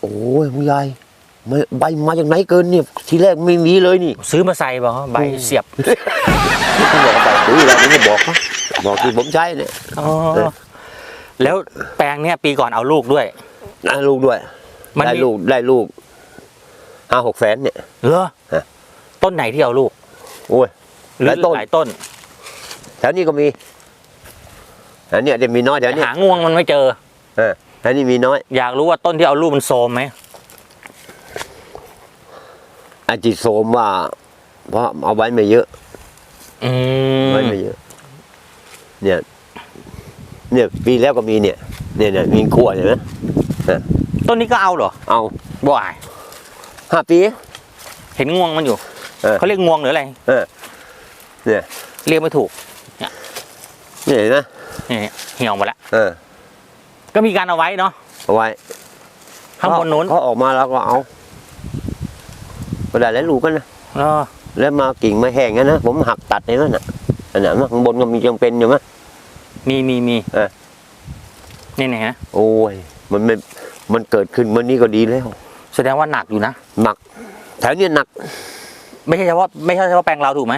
โอ้ยผู้ใหญ่ไม่ใบมาจากไหนเกินเนี่ยทีแรกไม่มีเลยนี่ซื้อมาใส่บ่ใบเสียบที่บอกใส่ปุ๋ยอะไรไม่บอกนะบอกที่ผมใช้เนี่ยอ๋อแล้วแปลงเนี้ยปีก่อนเอาลูกด้วยได้ลูกด้วยมันได้มีลูกได้ลูกห้าหกแสนเนี่ยเหรอฮะต้นไหนที่เอาลูกโอ้ยหรือหลายต้นหลายต้นแถวนี้ก็มีแถวเนี้ยจะมีน้อยแถวเนี้ยหางวงมันไม่เจอเออ แถวนี้มีน้อย อยากรู้ว่าต้นที่เอาลูกมันโซมไหมอาจิโสมว่า เพราะเอาไว้ไม่เยอะอืมไว้ไม่เยอะ เนี่ย เนี่ยปีแล้วก็มีเนี่ย เนี่ยเนี่ยมีขั้วเห็นไหมต้นนี้ก็เอาเหรอเอาบ่ายห้าปี เห็นงวงมันอยู่เออ เขาเรียกงวงหรืออะไรเออเนี่ยเรียกไม่ถูกนี่เห็นไหมนี่เหี่ยวหมดแล้วเออ ก็มีการเอาไว้เนาะเอาไว้ข้างบนนู้นเขาออกมาแล้วก็เอาก็ได้แล้วลูกกันนะเออแล้วมากิ่งมาแห้งงั้นนะผมหักตัดในนั้นน่ะอันนั้นข้างบนก็มียังเป็นอยู่ไหมมีมีมีเออนี่นะฮะโอ้ยมันไม่มันเกิดขึ้นเมื่อนี้ก็ดีแล้ว แสดงว่าหนักอยู่นะหนักแถวเนี้ยหนัก ไม่ใช่เฉพาะไม่ใช่เฉพาะแปลงเราถูกไหม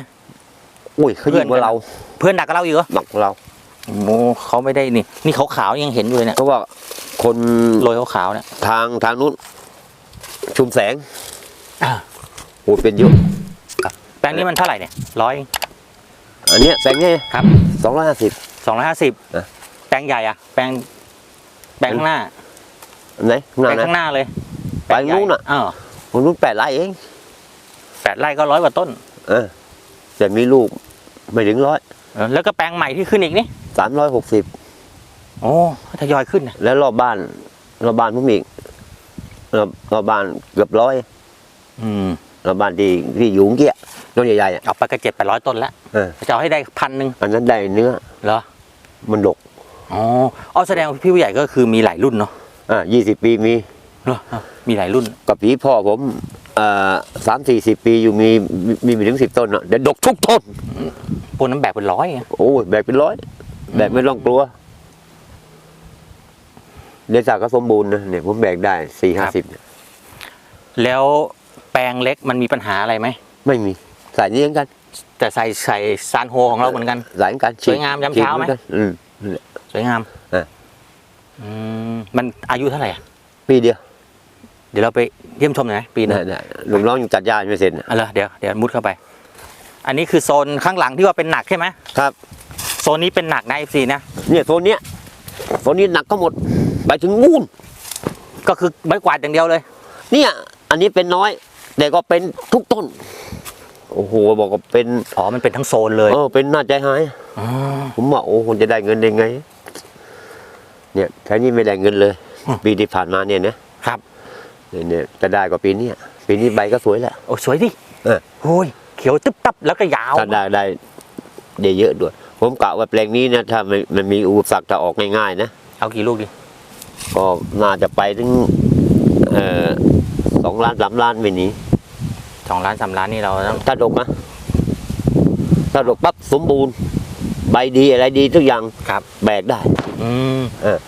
อุ้ยเขายิ่งกว่าเรา เพื่อนหนักกับเราอยู่เหรอหนักกว่าเรา โอ้เขาไม่ได้นี่ นี่ขาวๆยังเห็นอยู่เลยเนี่ยเพราะว่าคนโรยขาวๆเนี่ยทางทางนู้น ชุมแสงอ่าโอ้ยเป็นเยอะแปลงนี้มันเท่าไหร่เนี่ยร้อยอันเนี้ยแปลงเนี้ยครับสองร้อยห้าสิบ สองร้อยห้าสิบเออแปลงใหญ่อะแปลงแปลงข้างหน้าไหนข้างหแปน้าลงนะ ข้างหน้าเลยแปลงนู้นน่ะเออคนนู้นแปดไร่เองแปดไร่ก็ร้อยกว่าต้น เออแต่มีลูกไม่ถึงร้อยเออแล้วก็แปลงใหม่ที่ขึ้นอีกนี่ สามร้อยหกสิบโอ้ทยอยขึ้นนะแล้วรอบบ้านรอบบ้านผมอีกรอบรอบบ้านเกือบร้อยอืมรอบบ้านที่ที่อยู่เมื่อกี้ต้นใหญ่ๆอะเอาไปก็เจ็ดแปดร้อยต้นแล้วเออจะเอาให้ได้พันหนึ่งอันนั้นได้เนื้อเหรอมันดกอ๋ออ๋อแสดงว่าพี่ผู้ใหญ่ก็คือมีหลายรุ่นเนาะอ่ายี่สิบปีมีเหรอมีหลายรุ่นกับผีพ่อผมเอ่อสามสี่สิบปีอยู่มีมีมีไม่ถึงสิบต้นอะเดี๋ยวดกทุกต้นพวกนั้นแบกเป็นร้อยไงโอ้ยแบกเป็นร้อย แบกไม่ต้องกลัวเดชาก็สมบูรณ์นะเนี่ยผมแบกได้สี่ห้าสิบแล้วแปลงเล็กมันมีปัญหาอะไรไหม ไม่มี สายนี้เหมือนกัน แต่ใส่ใส่ซานโฮของเราเหมือนกันสายเหมือนกันสวยงามยามเช้าไหมฉีดอนกันอืมสวยงามเอออืมมันอายุเท่าไหร่อะปีเดียว เดี๋ยวเราไปเยี่ยมชมหน่อยไหมปีหนึได้งได้ลุงน้องยังจัดยาไม่เสร็จนะเอาเลยเดี๋ยวเดี๋ยวมุดเข้าไป อันนี้คือโซนข้างหลังที่ว่าเป็นหนักใช่ไหมครับ โซนนี้เป็นหนักนะเอฟซีนะเนี่ยโซนเนี้ยโซนนี้หนักก็หมดไปถึงนู่นก็คือไม้กวาดอย่างเดียวเลย เนี่ย อันนี้เป็นน้อย แต่ก็เป็นทุกต้น โอ้โหบอกว่าเป็นอ๋อมันเป็นทั้งโซนเลยเออเป็นน่าใจหายอ๋อผมว่าโอ้คนจะได้เงินได้ไง เนี่ยแค่นี้ไม่ได้เงินเลยอืมปีที่ผ่านมาเนี่ยนะครับเนี่ยเนี่ยจะได้กว่าปีเนี้ยปีนี้ใบก็สวยแล้วโอ้สวยดิเออโอ้ยเขียวตึ๊บตับแล้วก็ยาวถ้าได้ได้ได้เยอะด้วย ผมกะว่าแปลงนี้นะถ้ามันมันมีอุปสรรคจะออกง่ายๆนะเอากี่ลูกดิก็น่าจะไปถึงเอ่อสองล้านสามล้านไม่หนีสองล้านสามล้านนี่เราต้องถ้าดกนะถ้าดกปั๊บสมบูรณ์ ใบดีอะไรดีทุกอย่างครับ แบกได้ อืมเออ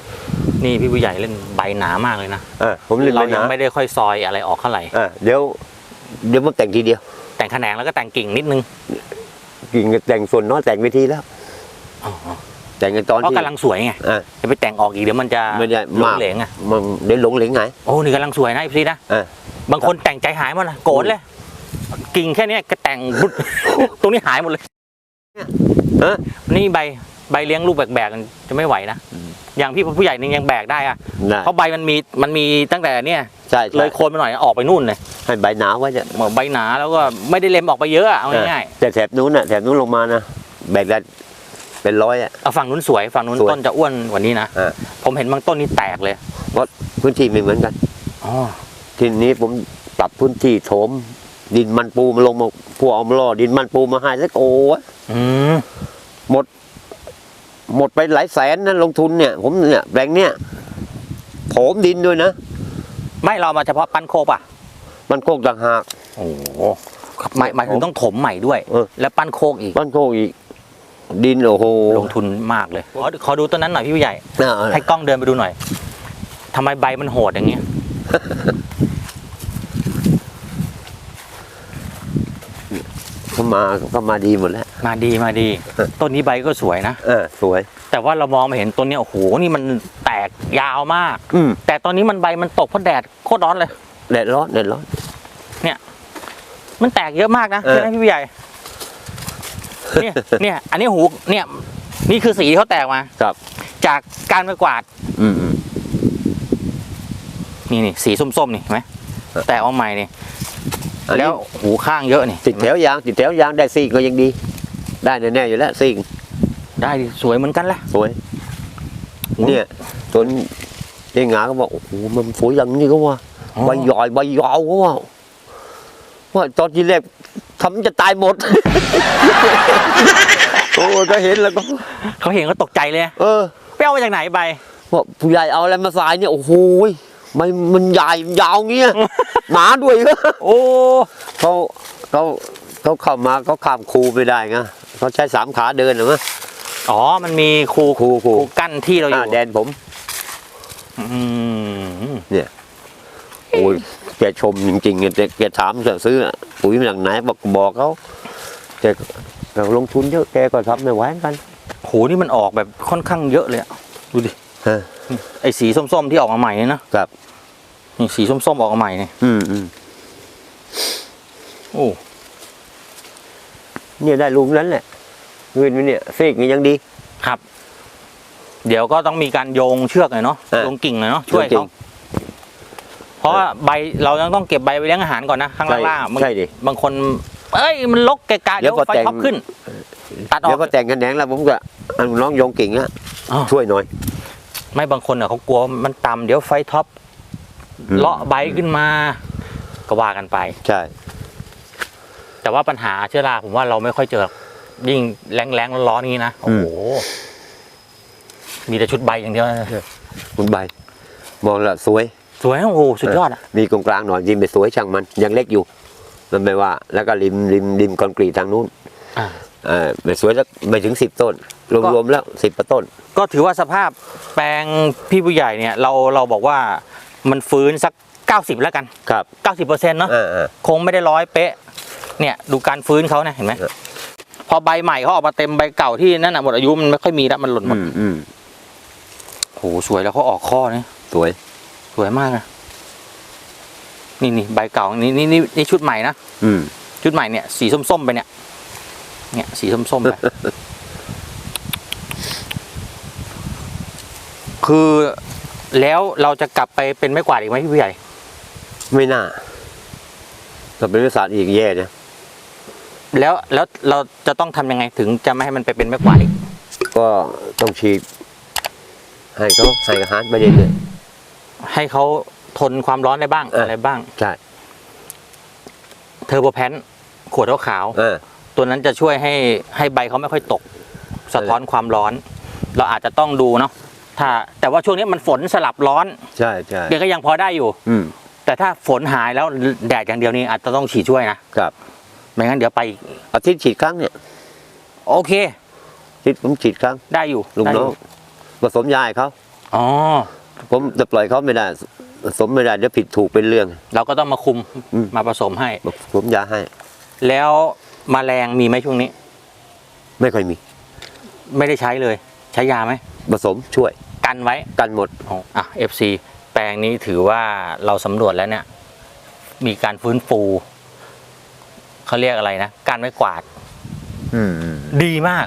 นี่พี่ผู้ใหญ่เล่นใบหนามากเลยนะเออผมเล่นเราไปยังนะไม่ได้ค่อยซอยอะไรออกเท่าไหร่เออเดี๋ยว เดี๋ยวมาแต่งทีเดียว แต่งแขนงแล้วก็แต่งกิ่งนิดนึงกิ่งแต่งส่วนน้อยแต่งไปทีแล้วอ๋อ แต่งกันตอนเพราะที่กำลังสวยไงอ่าจะไปแต่งออกอีกเดี๋ยวมันจะไม่ได้หลมางกเหลงอะมันเดี๋ยวหลงเหลงไงโอ้นี่กำลังสวยนะพี่นะเออบางคนแต่งใจหายหมดนะโกรธเลยกิ่งแค่เนี้ยก็แต่งบุดตรงนี้หายหมดเลยเออนี่ใบใบเลี้ยงลูกแบกๆจะไม่ไหวนะอย่างพี่ผู้ใหญ่นี่ยังแบกได้อะนะเพราะใบมันมีมันมีตั้งแต่เนี่ย ใช่เลใช่ยโคนไปหน่อยออกไปนู่นเลยให้ใบหนาไว้จะเหมือนใบหนาแล้วก็ไม่ได้เล็มออกไปเยอะอะเอาง่ายแต่แถบนู้นน่ะแถบนู้นลงมานะแบกได้ เป็นร้อยอะๆเอาฝั่งนู้นสวยฝั่งนู้นสวยต้นจะอ้วนกว่านี้นะเออผมเห็นบางต้นนี่แตกเลยพื้นที่ไม่เหมือนกัน อ๋อทีนี้ผมปรับพื้นที่โถม ดินมันปูมาลงมาพวกเอามาล่อดินมันปูมาให้สักโอ้ยอืมหมดไปหลายแสนนะลงทุนเนี่ย ผมเนี่ยแปลงเนี่ยโถมดินด้วยนะไม่เรามาเฉพาะปั้นโคกอะมันโคกต่างหาก โอ้โหหมายหมายถึงต้องถมใหม่ด้วย เออ แล้วปั้นโคกอีก มันโคกอีก ดินโอ้โห ลงทุนมากเลยขอขอดูต้นนั้นหน่อยพี่ผู้ใหญ่น่า ให้กล้องเดินไปดูหน่อยทำไมใบมันโหดอย่างเงี้ย เขามาก็มาดีหมดแล้วมาดีมาดี ต้นนี้ใบก็สวยนะ เออสวย แต่ว่าเรามองมาเห็นต้นเนี้ยโอ้โหนี่มันแตกยาวมาก อืมแต่ตอนนี้มันใบมันตกเพราะแดดโคตรร้อนเลย แดดร้อนแดดร้อน มันแตกเยอะมากนะเออ ใช่ไหมพี่ผู้ใหญ่ เนี่ยเนี่ยอันนี้หูเนี่ยนี่คือสีที่เขาแตกมาครับ จากการไปกวาด อืมอืมนี่นี่สีส้มๆนี่เห็นไหมเออแตกออกใหม่นี่อันนี้ แล้วหูข้างเยอะนี่ติดแถวยางติดแถวยางได้ซีกก็ยังดี ได้แน่ๆอยู่แล้วซีกได้ดิสวยเหมือนกันแหละสวยเนี่ยจนยายหงาก็บอกโอ้โหมันสวยอย่างนี้ก็ว่าอ๋อ ใบใหญ่ใบยาวก็ว่าว่าตอนที่แรก ทำจะตายหมด โอ้ก็เห็นแล้วก็ เขาเห็นก็ตกใจเลยเออไปเอามาจากไหนใบว่าผู้ใหญ่เอาอะไรมาสายเนี่ย โอ้โหยมันมันใหญ่ยาวเงี้ยหมาด้วยก็โอ้เขาเขาเขาเข้ามาเขาข้ามคูไม่ได้ไงเขาใช้สามขาเดินหรือมั้ยอ๋อ มันมีครูครูครูกั้นที่เราออ่ายู่แดนผมอืมโอ้ย แกชมจริงๆแกแกถามจะซื้อปุ๋ยมาจากไหนบอกบอกเขาแกแกลงทุนเยอะแกก็ทำไม่ไหวเหมือนกันโหนี่มันออกแบบค่อนข้างเยอะเลยอะดูดิฮะไอ้สีส้มๆที่ออกมาใหม่เนี่ยนะครับนี่สีส้มๆออกมาใหม่นี่อืมอืมโอ้เนี่ยได้ลุงนั้นแหละเงินมันเนี่ยซีกนี่ยังดี ครับ เดี๋ยวก็ต้องมีการโยงเชือกหน่อยเนาะเออโยงกิ่งหน่อยเนาะช่วยจริเขางเพ ราะว่าใบเรายังต้องเก็บใบไปเลี้ยงอาหารก่อนนะข้างใช่ล่างๆบางใช่ดิบางคน เอ้ยมันลกแกะกะเดี๋เดี๋ยยววพอไฟแต่งท็อปขึ้นตัดออเดี๋ยวกพอแต่งกันแหนงแล้วผมก็อันน้องโยงกิ่งอะอ้าวช่วยหน่อย ไม่บางคนอะเขากลัวมันต่ำเดี๋ยวไฟท็อปอืมเลาะใบขึ้นมา ก็ว่ากันไป ใช่ แต่ว่าปัญหาเชื้อราผมว่าเราไม่ค่อยเจอยิ่งแรงแรงๆร้อนๆนี้นะโอ้โหมีแต่ชุดใบอย่างเดียวนะคุณใบ มองและสวยส วยโอ้โหสุดยอดอะมีกลางๆหน่อยยิงไปสวยช่างมันยังเล็กอยู่ มันไม่ว่า แล้วก็ริมริมริมคอนกรีตทางนู้นอ่าเออไม่สวยสักไม่ถึงสิบต้น รวมๆแล้วสิบต้น ก็ถือว่าสภาพแปลงพี่ผู้ใหญ่เนี่ย เราเราบอกว่ามันฟื้นสัก90แล้วกันครับ90เปอร์เซ็นต์เนาะอ่าอ่าคงไม่ได้ร้อยเป๊ะ เนี่ยดูการฟื้นเขาเนี่ยเห็นไหมเออพอใบใหม่เขาออกมาเต็มใบเก่าที่นั่นน่ะหมดอายุมันไม่ค่อยมีแล้วมันหล่นหมอืดมอืมโหสวยแล้วเขาออกข้อนี่สวย สวยมากนะนี่นี่ใบเก่านี่นี่นี่นี่ชุดใหม่นะอืมชุดใหม่เนี่ย สีส้มๆไปเนี่ย เนี่ยสีส้มๆไปคือแล้วเราจะกลับไปเป็นไม้กวาดอีกไหมพี่ผู้ใหญ่ ไม่น่าถ้าเป็นวิทยาศาสตร์อีกแย่นะแล้วแล้วเราจะต้องทำยังไงถึงจะไม่ให้มันไปเป็นไม้กวาดอีก ก็ต้องฉีดให้เขาให้อาหารไปเรื่อย ให้เขาทนความร้อนได้บ้างเอออ อะไรบ้างๆใช่เทอร์โบแพนขวดขาวเออๆตัวนั้นจะช่วยให้ให้ใบเขาไม่ค่อยตก สะท้อนความร้อน เราอาจจะต้องดูเนาะถ้าแต่ว่าช่วงนี้มันฝนสลับร้อนใช่ใช่เดี๋ยวก็ยังพอได้อยู่ อืมแต่ถ้าฝนหายแล้วแดดอย่างเดียวนี่อาจจะต้องฉีดช่วยนะครับไม่งั้นเดี๋ยวไปอีกอาทิตย์ฉีดครั้งเนี่ยโอเค อาทิตย์ผมฉีดครั้ง ได้อยู่ลุงได้น้อองยู่ผสมยาให้เขาอ๋อ ผมจะปล่อยเขาไม่ได้ผสมไม่ได้เดี๋ยวผิดถูกเป็นเรื่อง เราก็ต้องมาคุมอืม มาผสมให้ผสมยาให้ แล้วมแมลงมีไหมช่วงนี้ ไม่ค่อยมี ไม่ได้ใช้เลย ใช้ยาไหมผสมช่วยกันไว้ กันหมดอ๋ออะ FC แปลงนี้ถือว่าเราสำรวจแล้วเนี่ย มีการฟื้นฟู เขาเรียกอะไรนะ การไม่กวาดอืม ดีมาก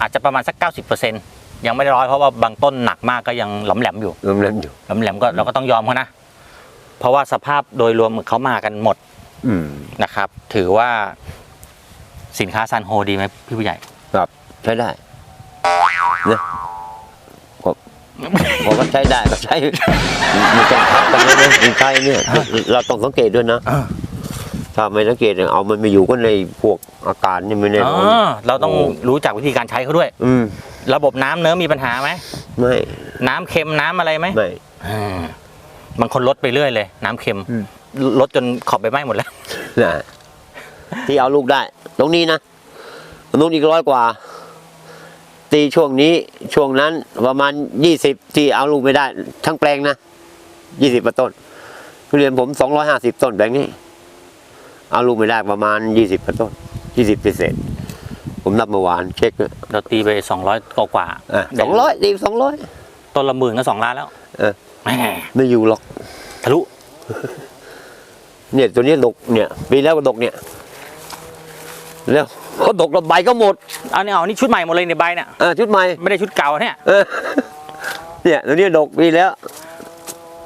อาจจะประมาณสัก 90% ยังไม่ได้ร้อยเพราะว่าบางต้นหนักมากก็ยังหลอมแหลมอยู่รวมเล่นอยู่ หลอมแหลมก็เราก็ต้องยอมเขานะ เพราะว่าสภาพโดยรวมเขามากันหมดอืม นะครับ ถือว่าสินค้าซันโฮดีไหมพี่ผู้ใหญ่ ครับใช้ได้นะก็พอก็ใช้ได้ก็ใช้มีต้องพักกันนะเนี่ยมีใช้เนี่ยเราต้องสังเกตด้วยนะอ่า ถ้าไม่สังเกตเนี่ยเอามันไปอยู่ก็ในพวกอากาศนี่ไม่แน่นอนอ๋อเราต้องโอ้ รู้จักวิธีการใช้เขาด้วย อืม ระบบน้ำเนื้อมีปัญหาไหมไม่น้ำเค็มน้ำอะไรไหมไม่ อ่าบางคนลดไปเรื่อยเลย น้ำเค็มอืม ลดจนขอบไปไหม้หมดแล้ว นะที่เอาลูกได้ ตรงนี้นะตรงนู้นอีกร้อยกว่า ตีช่วงนี้ช่วงนั้นประมาณยี่สิบที่เอาลูกไม่ได้ ทั้งแปลงนะยี่สิบต้นทุเรียนผมสองร้อยห้าสิบต้นแบงค์นี้ เอาลูกไม่ได้ประมาณยี่สิบต้นยี่สิบเศษ ผมนับเมื่อวานเช็คเราตีไปสองร้อยกว่าสองร้อยตีสองร้อยต้นละหมื่นก็สองล้านแล้วเออแหมไม่อยู่หรอก ทะลุเนี่ยตัวนี้ดกเนี่ยปีแล้วก็ดกเนี่ยแล้วเขาดกแล้วใบก็หมดเอาเนี่ยเอานี่ชุดใหม่หมดเลยในใบเนี่ยเออชุดใหม่ไม่ได้ชุดเก่าเนี่ยเออเนี่ยตัวนี้ดกปีแล้ว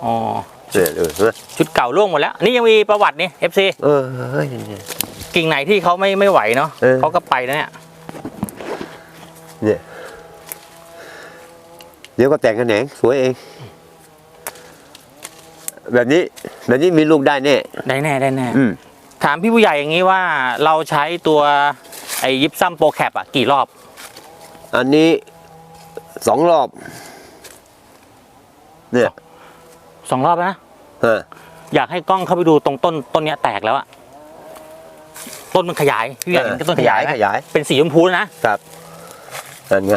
อ๋อเออเออเออชุดเก่าล่วงหมดแล้ว นี่ยังมีประวัตินี่ FC เออเฮ้ยเนี่ย กิ่งไหนที่เขาไม่ไม่ไหวเนาะเออ เขาก็ไปนะเนี่ย เนี่ย เดี๋ยวก็แต่งกันแหนงสวยเอง แบบนี้ แบบนี้มีลูกได้แน่ได้แน่ได้แน่อืมถามพี่ผู้ใหญ่อย่างนี้ว่าเราใช้ตัวไอ้ยิปซัมโปรแคปอะกี่รอบ อันนี้สองรอบ เนี่ยสองรอบแล้วนะฮะอยากให้กล้องเข้าไปดูตรงต้นต้นเนี้ยแตกแล้วอะต้นมันขยายพี่ใหญ่เห็นต้นขยายไหมขยาย เป็นสีชมพูแล้วนะครับ นั่นไง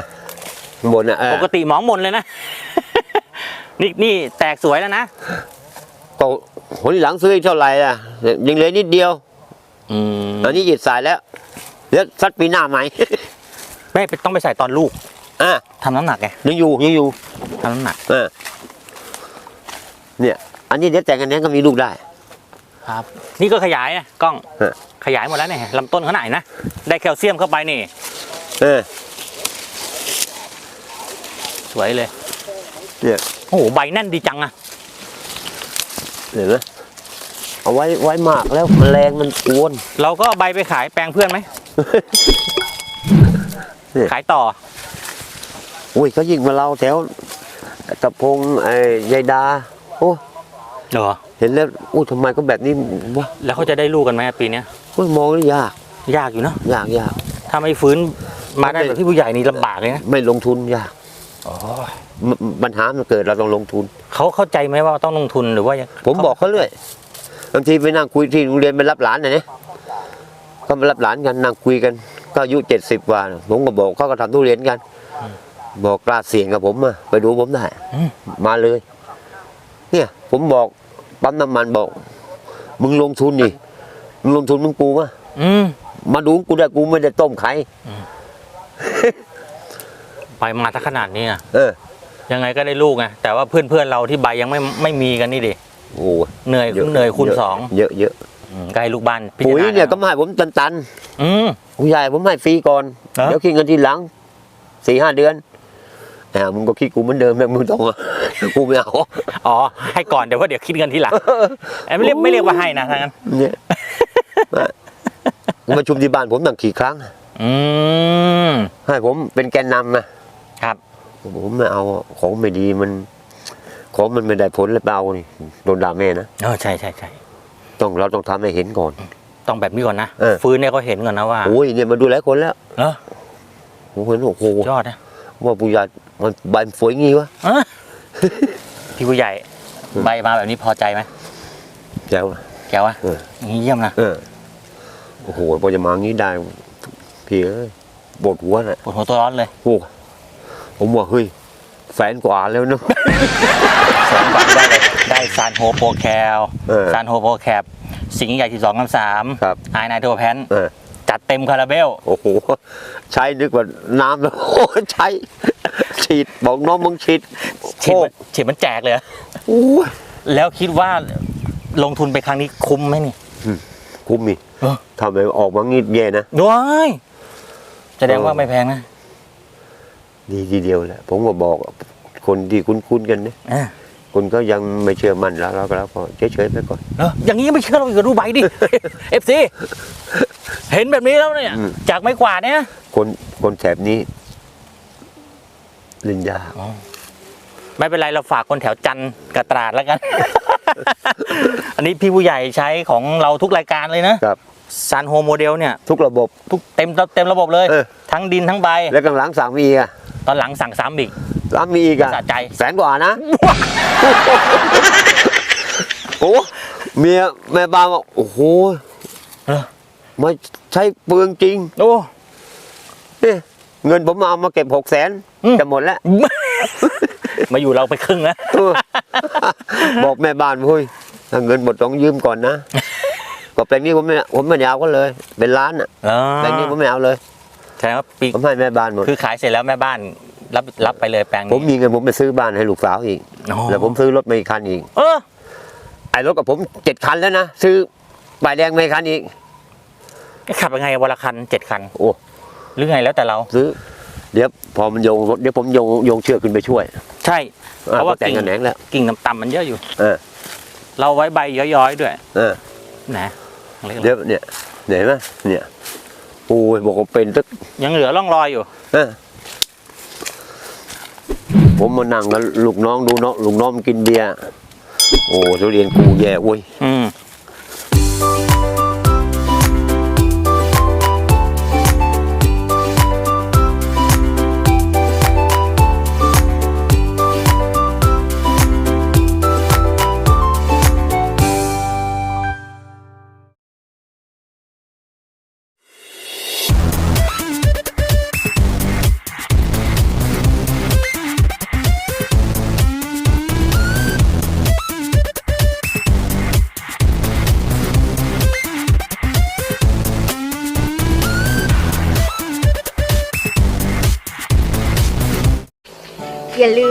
ข้างบนอะเออปกติหมองมนเลยนะ นี่นี่แตกสวยแล้วนะก็ผลที่หลังซื้ออีกเท่าไหร่อะยังเหลือนิดเดียว อืมอันนี้หยิดสายแล้วเดี๋ยวสักปีหน้าใหม่ไม่ต้องไปใส่ตอนลูกอะทำน้ำหนักไงยังอยู่ยังอยู่ทำน้ำหนักเออเนี่ย อันนี้เดี๋ยวแต่งกันเนี้ยก็มีลูกได้ ครับ นี่ก็ขยายอะกล้องเออขยายหมดแล้วเนี่ยลำต้นขนาดไหนนะ ได้แคลเซียมเข้าไปนี่ เออ สวยเลยเนี่ยโอ้โหใบแน่นดีจังอะเห็นไหมเอาไว้ไว้มากแล้วแมลงมันกวนเราก็เอาใบไปขายแปลงเพื่อนไหมเนี่ยขายต่ออุ้ยเขายิงมาเราแถวตะพงไอ้ยายดาโอ้เหรอเห็นแล้วอุ้ยทำไมก็แบบนี้วะแล้วเขาจะได้ลูกกันไหมปีเนี้ยอุ้ยมองแล้วยากยากอยู่เนอะยากยากถ้าไม่ฟื้นมาได้แบบที่ผู้ใหญ่นี่ลำบากเลยนะไม่ลงทุนยากม ปัญหามันเกิดเราต้องลงทุน เขาเข้าใจไหมว่าต้องลงทุนหรือว่ายังผมบอกเขาเรื่อยบางทีไปนั่งคุยที่โรงเรียนไปรับหลานนะเนี่ยก็มารับหลานกันนั่งคุยกัน ก็อายุเจ็ดสิบกว่าน่ะผมก็บอกเขาก็ทำทุเรียนกัน บอกกล้าเสี่ยงกับผมมาไปดูผมได้อืมมาเลย เนี่ย ผมบอกปั๊มน้ำมันบอก มึงลงทุนนี่มึงลงทุนมึงกูมาอืมมาดูกูได้กูไม่ได้ต้มไข่ ไปมาถ้าขนาดนี้อะเออ ยังไงก็ได้ลูกไงแต่ว่าเพื่อนเพื่อนๆเราที่ใบยังไม่ไม่มีกันนี่ดิโอ้ยเหนื่อยคุณเหนื่อยคูณเะสองเยอะเยอะอืมก็ให้ลูกบ้านพิจารปุ๋ยณาเนี่ยก็มาให้ผมตันตันอืมๆผู้ใหญ่ผมให้ฟรีก่อนเหรอเดี๋ยวคิดเงินทีหลังสี่ห้าเดือนอ่ามึงก็คิดกูเหมือนเดิมแม่งมึงต้องอะกูไม่เอาอ๋อให้ก่อนเดี๋ยวว่าเดี๋ยวคิดเงินทีหลังเอ้ยไม่เรียกไม่เรียกว่าให้นะทั้งนั้นเนี่ยมาประชุมที่บ้านผมตั้งกี่ครั้งอืมให้ผมเป็นแกนนำนะ ครับผมไม่เอาของไม่ดีมัน ของมันไม่ได้ผลเลยเปล่านี่โดนด่าแม่นะเออใช่ใช่ใช่ต้องเราต้องทำให้เห็นก่อน ต้องแบบนี้ก่อนนะเออฟื้นเนี่ยเขาเห็นก่อนนะว่าโอ้ยเนี่ยมาดูหลายคนแล้วเออผมเห็นโอ้โหยอดนะว่าผู้ใหญ่มันใบมันสวยงี้วะเออพี่ผู้ใหญ่ใบมาแบบนี้พอใจไหมแจ๋วแกวะเอออย่างนี้เยี่ยมนะเออโอ้โหพอจะมางี้ได้พี่เอ้ยปวดหัวน่ะปวดหัวตัวร้อนเลยโอ้ ผมว่าเฮ้ยแสนกว่าแล้วเนอะสองบาทได้เลยได้ซานโฮโปรแคลเออซานโฮโปรแคปสิงห์ใหญ่ที่สองคำสามครับ ไอไนโทรแพนเออจัดเต็มคาราเบล โอ้โหใช้นึกว่าน้ำแล้วโอ้ใช้ ฉีดบอกน้องมึงฉีดฉีดโอ้มันฉีดมันแจกเลย โอ้ยแล้วคิดว่าลงทุนไปครั้งนี้คุ้มไหมนี่ คุ้มมีเออ ทำไมออกมางี้แย่นะ ด้วยแสดงว่าเออไม่แพงนะ ดีทีเดียวแหละผมก็บอกคนที่คุ้นๆกันเนี่ยอ่าคนก็ยังไม่เชื่อมั่นแล้วเราก็แล้วก็เฉยๆไปก่อนเอออย่างนี้ยังไม่เชื่อเราอีกเหรอดูใบดิ เอฟซีเห็นแบบนี้แล้วเนี่ย อืม จากไม้กวาดเนี่ยคนคนแถบนี้เลินยากไม่เป็นไรเราฝากคนแถวจันทร์กับตราดแล้วกัน อันนี้พี่ผู้ใหญ่ใช้ของเราทุกรายการเลยนะครับซันโฮโมเดลเนี่ย ทุกระบบ ทุกเต็มเต็มระบบเลย เออ ทั้งดินทั้งใบ แล้วกำลังสั่งมีอีกอะ ตอนหลังสั่งซ้ำอีกร้านมีอีกอะสะใจแสนกว่านะโอ้เมียแม่บ้านบอกโอ้โหเออไม่ใช้เปลืองจริงโอ้เนี่ยเงินผมเอามาเก็บหกแสนอืมจะหมดแล้ว มาอยู่เราไปครึ่งนะเออบอกแม่บ้านเฮ้ยถ้าเงินหมดต้องยืมก่อนนะก็แปลงนี้ผมไม่ผมไม่ได้เอาก็เลย เป็นล้านอะอ๋อแปลงนี้ผมไม่เอาเลย แสดงว่าปีผมให้แม่บ้านหมด คือขายเสร็จแล้วแม่บ้านรับรับไปเลยแปลงผมนี้มีเงินผมไปซื้อบ้านให้ลูกสาวอีก อ๋อแล้วผมซื้อรถมาอีกคันอีก เออไอ้รถกับผมเจ็ดคันแล้วนะ ซื้อใบายแดงมาอีกคันอีกขับยังไงวันละคันเจ็ดคัน โอ้ หรือไงแล้วแต่เรา ซื้อ เดี๋ยวพอมันโยงรถเดี๋ยวผมโยงโยงเชือกขึ้นไปช่วยใช่อ่เพราะว่าแต่งกิ่งกันแหนงแล้ว กิ่งต่ำๆมันเยอะอยู่ เออ เราไว้ใบย้อยๆด้วยเออ นะเล็กๆ เดี๋ยวเนี่ยเห็นไหมเนี่ย โอ้ยบอกว่าเป็นตึกยังเหลือร่องรอยอยู่เออผมมานั่งกับลูกน้องดูเนาะลูกน้องมันกินเบียร์โอ้ทุเรียนกูแย่เว้ยอืม